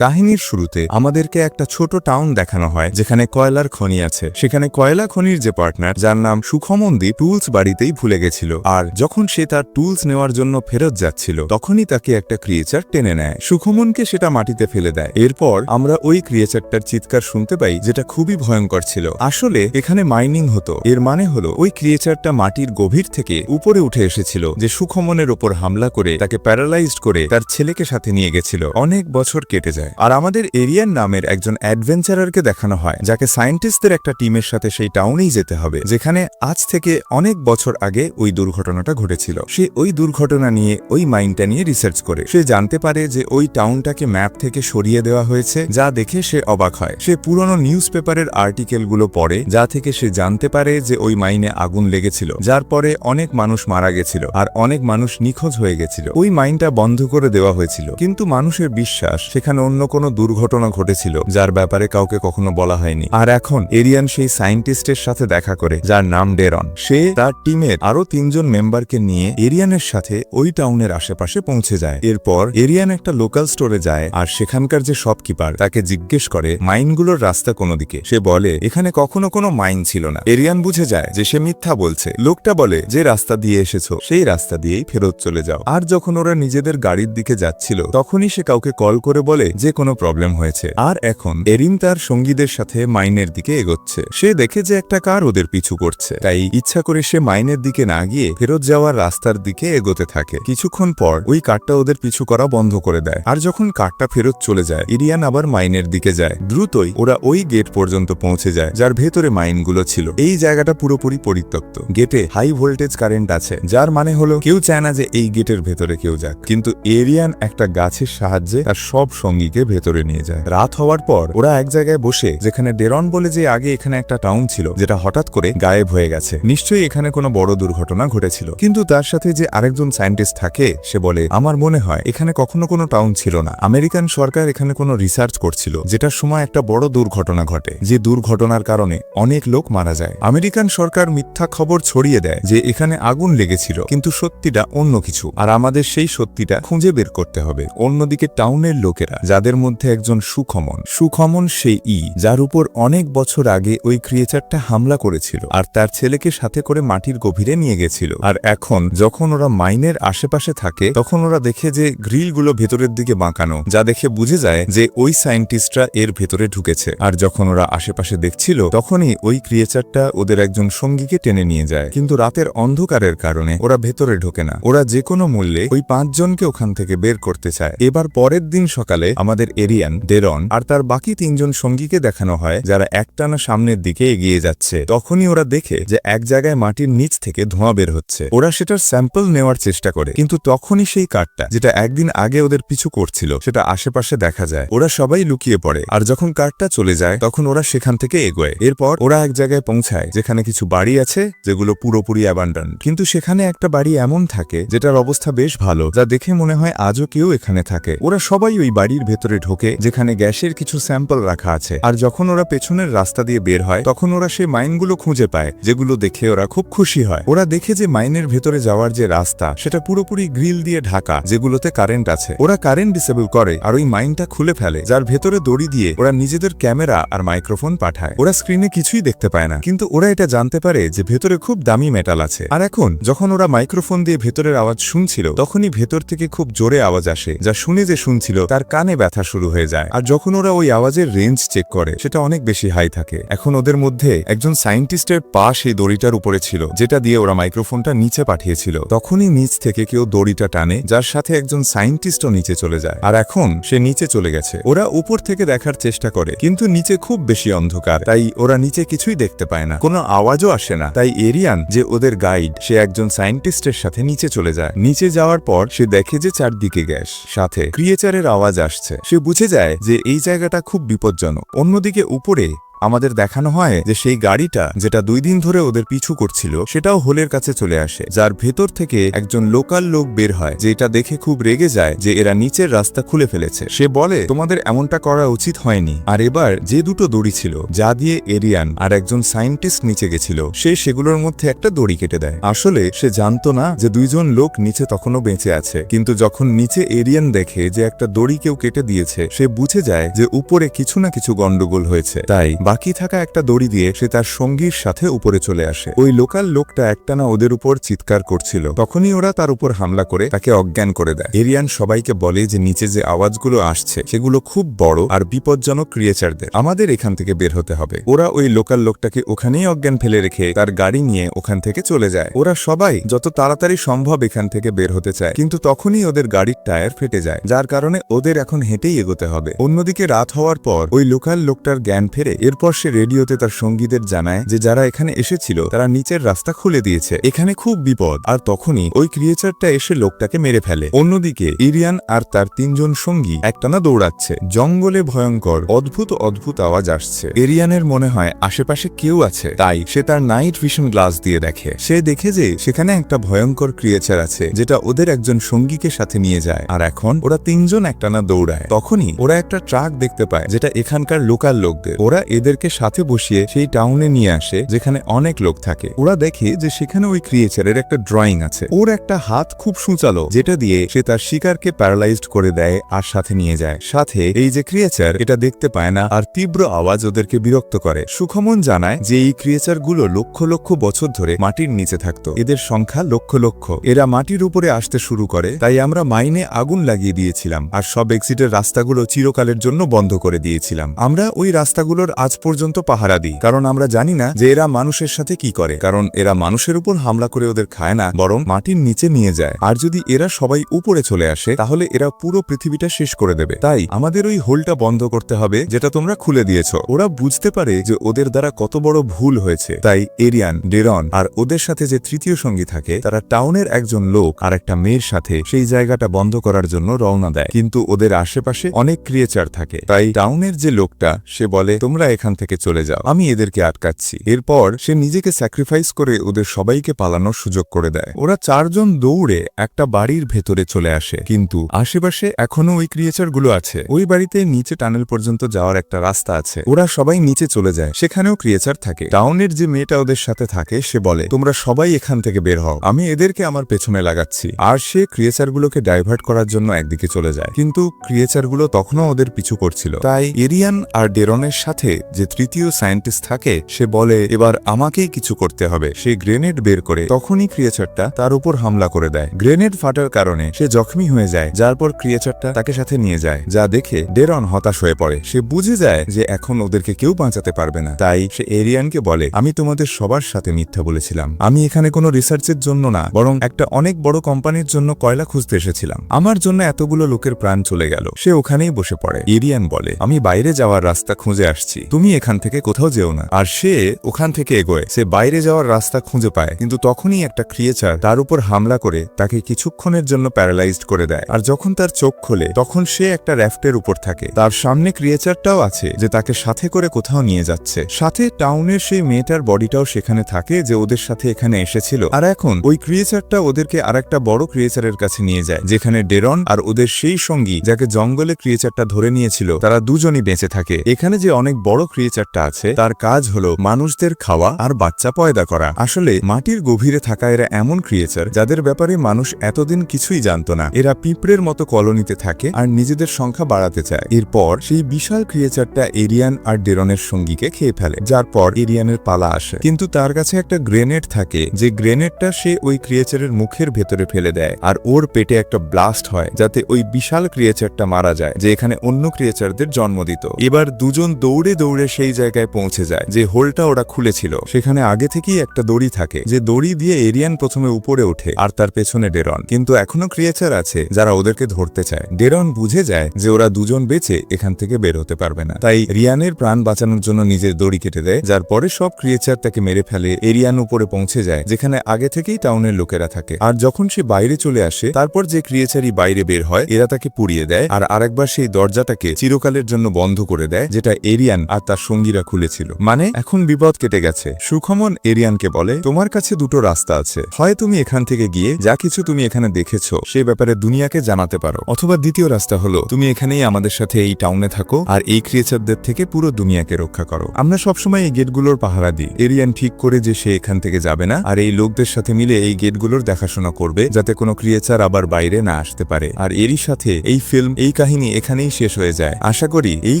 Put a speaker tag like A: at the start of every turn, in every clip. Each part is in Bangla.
A: কাহিনীর শুরুতে আমাদেরকে একটা ছোট টাউন দেখানো হয়, যেখানে কয়লার খনি আছে। সেখানে কয়লা খনির যে পার্টনার যার নাম সুখমন্দি টুলস বাড়িতেই ভুলে গেছিল। আর যখন সে তার টুলস নেওয়ার জন্য ফেরত যাচ্ছিল, তখনই তাকে একটা ক্রিয়েচার টেনে নেয়। সুখমনকে সেটা মাটিতে ফেলে দেয়। এরপর আমরা ওই ক্রিয়েচারটার চিৎকার শুনতে পাই, যেটা খুবই ভয়ঙ্কর ছিল। আসলে এখানে মাইনিং হতো। এর মানে হলো, ওই ক্রিয়েচারটা মাটির গভীর থেকে উপরে উঠে এসেছিল, যে সুখমনের ওপর হামলা করে তাকে প্যারালাইজড করে তার ছেলেকে সাথে নিয়ে গেছিল। অনেক বছর কেটে যায়। আর আমাদের এরিয়ান নামের একজন অ্যাডভেঞ্চারারকে দেখানো হয়, যাকে সায়েন্টিস্টদের একটা টিমের সাথে সেই টাউনেই যেতে হবে, যেখানে আজ থেকে অনেক বছর আগে ওই দুর্ঘটনাটা ঘটেছিল। সে ওই দুর্ঘটনা নিয়ে ওই মাইনটা নিয়ে রিসার্চ করে। সে জানতে পারে যে ওই টাউনটাকে ম্যাপ থেকে সরিয়ে দেওয়া হয়েছে, যা দেখে সে অবাক হয়। সে পুরনো নিউজ পেপারের আর্টিকেলগুলো পড়ে, যা থেকে সে জানতে পারে যে ওই মাইনে আগুন লেগেছিল, যার পরে অনেক মানুষ মারা গেছিল আর অনেক মানুষ নিখোঁজ হয়ে গেছিল। ওই মাইনটা বন্ধ করে দেওয়া হয়েছিল। কিন্তু মানুষের বিশ্বাস সেখানে অন্য কোনো দুর্ঘটনা ঘটেছিল, যার ব্যাপারে কাউকে কখনো বলা হয়নি। আর এখন, এরিয়ান সেই সায়েন্টিস্টের সাথে দেখা করে, যার নাম ডেরন। সে তার টিমের আরও তিনজন মেম্বারকে নিয়ে এরিয়ানের সাথে ওই টাউনের আশেপাশে পৌঁছে যায়। এরপর, এরিয়ান একটা লোকাল স্টোরে যায়, আর সেখানকার যে শপকিপার, তাকে জিজ্ঞেস করে, মাইনগুলোর রাস্তা কোনো দিকে? সে বলে, এখানে কখনো কোনো মাইন ছিল না। এরিয়ান বুঝে যায় যে সে মিথ্যা বলছে। লোকটা বলে, যে রাস্তা দিয়ে এসেছ, সেই রাস্তা দিয়েই ফেরত চলে যাও। আর যখন ওরা নিজেদের গাড়ির দিকে যাচ্ছিল, তখনই সে কাউকে কল করে বলে, যে কোনো প্রবলেম হয়েছে। আর এখন এরিম তার সঙ্গীদের সাথে মাইনের দিকে এগোচ্ছে। সে দেখে যে একটা কার ওদের পিছু করছে। তাই ইচ্ছা করে সে মাইনের দিকে না গিয়ে ফেরত যাওয়ার রাস্তার দিকে এগোতে থাকে। কিছুক্ষণ পর, ওই কারটা ওদের পিছু করা বন্ধ করে দেয়। আর যখন কারটা ফেরত চলে যায়, ইরিয়ান আবার মাইনের দিকে যায়। দ্রুতই ওরা ওই গেট পর্যন্ত পৌঁছে যায়, যার ভেতরে মাইনগুলো ছিল। এই জায়গাটা পুরোপুরি পরিত্যক্ত। গেটে হাই ভোল্টেজ কারেন্ট আছে, যার মানে হলো কেউ চায় না যে এই গেটের ভেতরে কেউ যাক। কিন্তু এরিয়ান একটা গাছের সাহায্যে তার সব সঙ্গীকে ভেতরে নিয়ে যায়। রাত হওয়ার পর ওরা এক জায়গায় বসে, যেখানে ডেরন বলে যে আগে এখানে একটা টাউন ছিল, যেটা হঠাৎ করে গায়েব হয়ে গেছে। নিশ্চয়ই এখানে কোনো বড় দুর্ঘটনা ঘটেছিল। কিন্তু তার সাথে যে আরেকজন সায়েন্টিস্ট থাকে, সে বলে, আমার মনে হয় এখানে কখনো কোনো টাউন ছিল না। আমেরিকান সরকার এখানে কোনো রিসার্চ করছিল, যেটার সময় একটা বড় দুর্ঘটনা ঘটে। যে দুর্ঘটনার কারণে অনেক লোক মারা যায়। আমেরিকান সরকার মিথ্যা খবর ছড়িয়ে দেয় যে এখানে আগুন লেগেছিল, কিন্তু সত্যিটা অন্য কিছু। আর আমাদের সেই সত্যিটা খুঁজে বের করতে হবে। অন্যদিকে টাউনের লোকেরা, যাদের মধ্যে একজন সুখমন। সুখমন সেই ই, যার উপর অনেক বছর আগে ওই ক্রিয়েচারটা হামলা করেছিল আর তার ছেলেকে সাথে করে মাটির গভীরে নিয়ে গেছিল। আর এখন যখন ওরা মাইনের আশেপাশে থাকে, তখন ওরা দেখে যে গ্রিলগুলো ভেতরের দিকে বাঁকানো, যা দেখে বুঝে যায় যে ওই সায়েন্টিস্টরা এর ভেতরে ঢুকেছে। আর যখন ওরা আশেপাশে দেখছিল, তখনই ওই ক্রিয়েচারটা ওদের একজন সঙ্গীকে টেনে নিয়ে যায়। কিন্তু রাতের অন্ধকারের কারণে ওরা ভেতরে ঢোকে না। ওরা যে কোনো মূল্যে ওই পাঁচজনকে ওখান থেকে বের করতে চায়। এবার পরের দিন সকালে আমাদের এরিয়ান ডেরন আর তার বাকি তিনজন সঙ্গীকে দেখানো হয়, যারা একটানা সামনের দিকে এগিয়ে যাচ্ছে। তখনই ওরা দেখে যে এক জায়গায় মাটির নিচ থেকে ধোঁয়া বের হচ্ছে। ওরা সেটার স্যাম্পল নেওয়ার চেষ্টা করে, কিন্তু তখনই সেই কারটা যেটা একদিন আগে ওদের পিছু করছিল, সেটা আশেপাশে দেখা যায়। ওরা সবাই লুকিয়ে পড়ে, আর যখন কারটা চলে যায়, তখন ওরা সেখান থেকে এগোয়। এরপর ওরা এক জায়গায় পৌঁছায়, যেখানে কিছু বাড়ি আছে, যেগুলো পুরোপুরি অ্যাবান্ডন কিন্তু সেখানে একটা বাড়ি এমন থাকে, যেটার অবস্থা বেশ ভালো, যা দেখে মনে হয় আজও কেউ এখানে থাকে। ওরা সবাই ওই বাড়ির ভেতরে ঢোকে, যেখানে গ্যাসের কিছু স্যাম্পল রাখা আছে। আর যখন ওরা পেছনের রাস্তা দিয়ে বের হয়, তখন ওরা সেই মাইনগুলো খুঁজে পায়, যেগুলো দেখে ওরা খুব খুশি হয়। ওরা দেখে যে মাইনের ভেতরে যাওয়ার যে রাস্তা, সেটা পুরোপুরি গ্রিল দিয়ে ঢাকা, যেগুলোতে কারেন্ট আছে। ওরা কারেন্ট ডিসেবল করে আর ওই মাইনটা খুলে ফেলে, যার ভেতরে দড়ি দিয়ে ওরা নিজেদের ক্যামেরা আর মাইক্রোফোন পাঠায়। ওরা স্ক্রিনে কিছুই দেখতে পায় না, কিন্তু ওরা এটা জানতে পারে যে ভেতরে খুব দামি মেটাল আছে। আর এখন, যখন ওরা মাইক্রোফোন দিয়ে ভেতরের আওয়াজ শুনছিল, তখনই ভেতর থেকে খুব জোরে আওয়াজ আসে, যা শুনে যে শুনছিল, তার কানে ব্যথা শুরু হয়ে যায়। আর যখন ওরা ওই আওয়াজের রেঞ্জ চেক করে, সেটা অনেক বেশি হাই থাকে। এখন ওদের মধ্যে একজন সায়েন্টিস্টের পা সেই দড়িটার উপরে ছিল, যেটা দিয়ে ওরা মাইক্রোফোনটা নিচে পাঠিয়েছিল। তখনই নিচ থেকে কেউ দড়িটা টানে, যার সাথে একজন সায়েন্টিস্টও নিচে চলে যায়। আর এখন সে নিচে চলে গেছে। ওরা উপর থেকে দেখার চেষ্টা করে, কিন্তু নিচে খুব বেশি অন্ধকার, তাই ওরা নিচে কিছুই দেখতে পায় না। কোনো আওয়াজও আসে না। তাই এরিয়ান যে ওদের গাইড সে একজন সায়েন্টিস্টের সাথে নিচে চলে যায়। নিচে যাওয়ার পর সে দেখে যে চারদিকে গ্যাস। সাথে ক্রিয়েচারের আওয়াজ আসছে। সে বুঝে যায় যে এই জায়গাটা খুব বিপজ্জনক। অন্যদিকে উপরে আমাদের দেখানো হয় যে সেই গাড়িটা যেটা দুই দিন ধরে ওদের পিছু করছিল, সেটাও হোলের কাছে চলে আসে, যার ভেতর থেকে একজন লোকাল লোক বের হয় যে এটা দেখে খুব রেগে যায় যে এরা নিচের রাস্তা খুলে ফেলেছে। সে বলে, তোমাদের এমনটা করা উচিত হয়নি। আর এবার যে দুটো দড়ি ছিল, যা দিয়ে এরিয়ান আর একজন সায়েন্টিস্ট নিচে গেছিল, সে সেগুলোর মধ্যে একটা দড়ি কেটে দেয়। আসলে সে জানতো না যে দুইজন লোক নিচে তখনও বেঁচে আছে, কিন্তু যখন নিচে এরিয়ান দেখে যে একটা দড়ি কেউ কেটে দিয়েছে, সে বুঝে যায় যে উপরে কিছু না কিছু গন্ডগোল হয়েছে। তাই বাকি থাকা একটা দড়ি দিয়ে সে তার সঙ্গীর সাথে উপরে চলে আসে। ওই লোকাল লোকটা একটানা ওদের উপর চিৎকার করছিল। তখনই ওরা তার উপর হামলা করে তাকে অজ্ঞান করে দেয়। এরিয়ান সবাইকে বলে যে নিচে যে আওয়াজগুলো আসছে, সেগুলো খুব বড় আর বিপজ্জনক ক্রিয়েচারদের। আমাদের এখান থেকে বের হতে হবে। ওরা ওই লোকাল লোকটাকে ওখানেই অজ্ঞান ফেলে রেখে তার গাড়ি নিয়ে ওখান থেকে চলে যায়। ওরা সবাই যত তাড়াতাড়ি সম্ভব এখান থেকে বের হতে চায়, কিন্তু তখনই ওদের গাড়ির টায়ার ফেটে যায়, যার কারণে ওদের এখন হেঁটেই এগোতে হবে। অন্যদিকে রাত হওয়ার পর ওই লোকাল লোকটার জ্ঞান ফেরে এরপর সে রেডিওতে তার সঙ্গীদের জানায় যে যারা এখানে এসেছিল, তারা নিচের রাস্তা খুলে দিয়েছে। এখানে খুব বিপদ, আর তখনই ওই ক্রিয়েচারটা এসে লোকটাকে মেরে ফেলে। অন্যদিকে, ইরিয়ান আর তার তিনজন সঙ্গী একটানা দৌড়াচ্ছে। জঙ্গলে ভয়ঙ্কর, অদ্ভুত অদ্ভুত আওয়াজ আসছে। এরিয়ানের মনে হয় আশেপাশে কেউ আছে। তাই সে তার নাইট ভিশন গ্লাস দিয়ে দেখে। সে দেখে যে সেখানে একটা ভয়ঙ্কর ক্রিয়েচার আছে, যেটা ওদের একজন সঙ্গীকে সাথে নিয়ে যায়। আর এখন ওরা তিনজন একটানা দৌড়ায়। তখনই ওরা একটা ট্রাক দেখতে পায়, যেটা এখানকার লোকাল লোকদের। ওরা এদেরকে সাথে বসিয়ে সেই টাউনে নিয়ে আসে, যেখানে অনেক লোক থাকে। ওরা দেখে যে সেখানে ওই ক্রিয়েচারের একটা ড্রয়িং আছে। ওর একটা হাত খুব সুচালো, যেটা দিয়ে সে তার শিকারকে প্যারালাইজড করে দেয় আর সাথে নিয়ে যায়। সাথে এই যে ক্রিয়েচার এটা দেখতে পায় না আর তীব্র আওয়াজ ওদেরকে বিরক্ত করে। সুখমন জানায় যে এই ক্রিয়েচারগুলো লক্ষ লক্ষ বছর ধরে মাটির নিচে থাকতো। এদের সংখ্যা লক্ষ লক্ষ। এরা মাটির উপরে আসতে শুরু করে, তাই আমরা মাইনে আগুন লাগিয়ে দিয়েছিলাম। আর সব এক্সিটের রাস্তাগুলো চিরকালের জন্য বন্ধ করে দিয়েছিলাম। আমরা ওই রাস্তাগুলোর আজ পর্যন্ত পাহারা দিই। কারণ আমরা জানি না যে এরা মানুষের সাথে কি করে। কারণ এরা মানুষের উপর হামলা করে ওদের খায় না, বরং মাটির নিচে নিয়ে যায়। আর যদি এরা সবাই উপরে চলে আসে, তাহলে এরা পুরো পৃথিবীটা শেষ করে দেবে। তাই আমাদের ওই হোলটা বন্ধ করতে হবে, যেটা তোমরা খুলে দিয়েছ। ওরা বুঝতে পারে যে ওদের দ্বারা কত বড় ভুল হয়েছে। তাই এরিয়ান, ডেরন আর ওদের সাথে যে তৃতীয় সঙ্গী থাকে, তারা টাউনের একজন লোক আর একটা মেয়ের সাথে সেই জায়গাটা বন্ধ করার জন্য রওনা দেয়। কিন্তু ওদের আশেপাশে অনেক ক্রিয়েচার থাকে। তাই টাউনের যে লোকটা, সে বলে, তোমরা এখান থেকে চলে যাও। আমি এদেরকে আটকাচ্ছি। এরপর সে নিজেকে স্যাক্রিফাইস করে ওদের সবাইকে পালানোর সুযোগ করে দেয়। ওরা চারজন দৌড়ে একটা বাড়ির ভেতরে চলে আসে। কিন্তু আশেপাশে এখনও ওই ক্রিয়েচারগুলো আছে। ওই বাড়িতে নিচে টানেল পর্যন্ত যাওয়ার একটা রাস্তা আছে। ওরা সবাই নিচে চলে যায়। সেখানেও ক্রিয়েচার থাকে। টাউনের যে মেয়েটা ওদের সাথে থাকে, সে বলে, তোমরা সবাই এখান থেকে বের হও। আমি এদেরকে আমার পেছনে লাগাচ্ছি। আর সে ক্রিয়েচারগুলোকে ডাইভার্ট করার জন্য একদিকে চলে যায়। কিন্তু ক্রিয়েচারগুলো তখনও ওদের পিছু করছিল। তাই এরিয়ান আর ডেরনের সাথে যে তৃতীয় সায়েন্টিস্ট থাকে, সে বলে, এবার আমাকেই কিছু করতে হবে। সে গ্রেনেড বের করে তখনই ক্রিয়েচারটা তার উপর হামলা করে দেয়। গ্রেনেড ফাটার কারণে সে জখমি হয়ে যায়, যার পর ক্রিয়েচারটা তাকে সাথে নিয়ে যায়, যা দেখে ডেরন হতাশ হয়ে পড়ে। সে বুঝে যায় যে এখন ওদেরকে কেউ বাঁচাতে পারবে না। তাই সে এরিয়ানকে বলে, আমি তোমাদের সবার সাথে মিথ্যা বলেছিলাম। আমি এখানে কোনো রিসার্চের জন্য না, বরং একটা অনেক বড় কোম্পানির জন্য কয়লা খুঁজতে এসেছিলাম। আমার জন্য এতগুলো লোকের প্রাণ চলে গেল। সে ওখানেই বসে পড়ে। এরিয়ান বলে, আমি বাইরে যাওয়ার রাস্তা খুঁজে আসছি। তুমি এখান থেকে কোথাও যেও না। আর সে ওখান থেকে এগোয়। সে বাইরে যাওয়ার রাস্তা খুঁজে পায়। কিন্তু তখনই একটা ক্রিয়েচার তার উপর হামলা করে তাকে কিছুক্ষণের জন্য প্যারালাইজড করে দেয়। আর যখন তার চোখ খোলে, তখন সে একটা র্যাফটের উপর থাকে। তার সামনে ক্রিয়েচারটাও আছে যে তাকে সাথে করে কোথাও নিয়ে যাচ্ছে। সাথে টাউনের সেই মেয়েটার বডিটাও সেখানে থাকে যে ওদের সাথে এখানে এসেছিল। আর এখন ওই ক্রিয়েচারটা ওদেরকে আরেকটা বড় ক্রিয়েচারের কাছে নিয়ে যায়, যেখানে ডেরন আর ওদের সেই সঙ্গী যাকে জঙ্গলে ক্রিয়েচারটা ধরে নিয়েছিল, তারা দুজনই বেঁচে থাকে। এখানে যে অনেক বড় ক্রিয়েচারটা আছে, তার কাজ হলো মানুষদের খাওয়া আর বাচ্চা পয়দা করা। আসলে, মাটির গভীরে থাকা এরা এমন ক্রিয়েচার যাদের ব্যাপারে মানুষ এতদিন কিছুই জানতো না। এরা পিঁপড়ের মতো কলোনিতে থাকে আর নিজেদের সংখ্যা বাড়াতে চায়। এরপর, সেই বিশাল ক্রিয়েচারটা এরিয়ান আর ডেরনের সঙ্গীকে খেয়ে ফেলে, যার পর এরিয়ানের পালা আসে। কিন্তু তার কাছে একটা গ্রেনেড থাকে, যে গ্রেনেডটা সে ওই ক্রিয়েচারের মুখের ভেতরে ফেলে দেয়, আর ওর পেটে একটা ব্লাস্ট হয়, যাতে ওই বিশাল ক্রিয়েচারটা মারা যায়, যে এখানে অন্য ক্রিয়েচারদের জন্ম দিত। এবার দুজন দৌড়ে দৌড়ে সেই জায়গায় পৌঁছে যায়, যে হোলটা ওরা খুলেছিল। সেখানে আগে থেকেই একটা দড়ি থাকে, যে দড়ি দিয়ে এরিয়ান প্রথমে উপরে ওঠে আর তার পেছনে ডেরন। কিন্তু এখনও ক্রিয়েচার আছে যারা ওদেরকে ধরতে চায়। ডেরন বুঝে যায় যে ওরা দুজন বেঁচে এখান থেকে বের হতে পারবে না। তাই রিয়ানের প্রাণ বাঁচানোর জন্য নিজের দড়ি কেটে দেয়, যার পরে সব ক্রিয়েচার তাকে মেরে ফেলে এরিয়ান উপরে পৌঁছে যায়, যেখানে আগে থেকেই টাউনের লোকেরা থাকে। আর যখন সে বাইরে চলে আসে, তারপর যে ক্রিয়েচারই বাইরে বের হয়, এরা তাকে পুড়িয়ে দেয় আর আরেকবার সেই দরজাটাকে চিরকালের জন্য বন্ধ করে দেয়, যেটা এরিয়ান আর তার সঙ্গীরা খুলেছিল। মানে এখন বিপদ কেটে গেছে। সুখমন এরিয়ানকে বলে, তোমার কাছে দুটো রাস্তা আছে। হয় তুমি এখান থেকে গিয়ে যা কিছু তুমি এখানে দেখেছ, সে ব্যাপারে দুনিয়াকে জানাতে পারো। অথবা দ্বিতীয় রাস্তা হলো, তুমি এখানেই আমাদের সাথে এই টাউনে থাকো আর এই ক্রিয়েচারদের থেকে পুরো দুনিয়াকে রক্ষা করো। আমরা সবসময় এই গেটগুলোর পাহারা দিই। এরিয়ান ঠিক করে যে সে এখান থেকে যাবে না আর এই লোকদের সাথে মিলে এই গেটগুলোর দেখাশোনা করবে, যাতে কোনো ক্রিয়েচার আবার বাইরে না আসতে পারে। আর এরই সাথে এই ফিল্ম এই কাহিনী এখানেই শেষ হয়ে যায়। আশা করি এই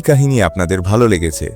A: কাহিনী আপনাদের ভালো লেগেছে।